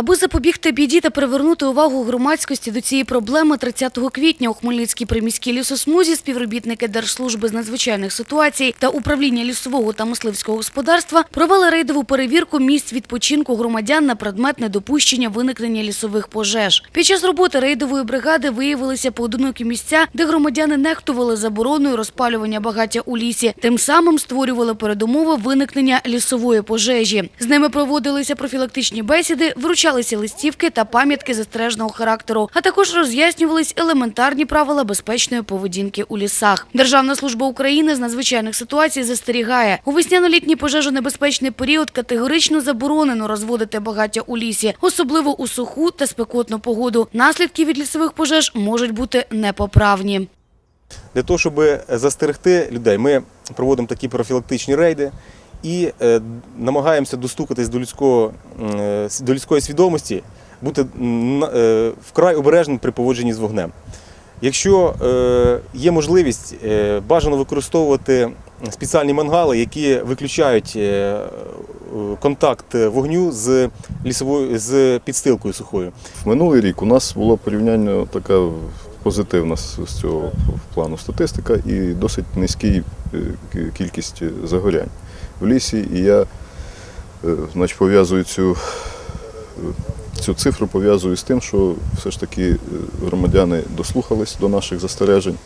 Аби запобігти біді та привернути увагу громадськості до цієї проблеми 30 квітня у Хмельницькій приміській лісосмузі співробітники Держслужби з надзвичайних ситуацій та управління лісового та мисливського господарства провели рейдову перевірку місць відпочинку громадян на предмет недопущення виникнення лісових пожеж. Під час роботи рейдової бригади виявилися поодинокі місця, де громадяни нехтували забороною розпалювання багаття у лісі, тим самим створювали передумови виникнення лісової пожежі. З ними проводилися профілактичні бесіди, вручалися листівки та пам'ятки застережного характеру, а також роз'яснювались елементарні правила безпечної поведінки у лісах. Державна служба України з надзвичайних ситуацій застерігає у весняно-літній пожежонебезпечний період категорично заборонено розводити багаття у лісі, особливо у суху та спекотну погоду. Наслідки від лісових пожеж можуть бути непоправні. Для того, щоб застерегти людей, ми проводимо такі профілактичні рейди і е, намагаємося достукатись до, людського, е, до людської свідомості, бути е, вкрай обережним при поводженні з вогнем. Якщо є можливість, бажано використовувати спеціальні мангали, які виключають контакт вогню з лісовою з підстилкою сухою. Минулий рік у нас була порівняння така позитивна з цього плану статистика і досить низький е, кількість загорянь в лісі. І я е, значить, пов'язую цю, е, цю цифру пов'язую з тим, що все ж таки громадяни дослухались до наших застережень.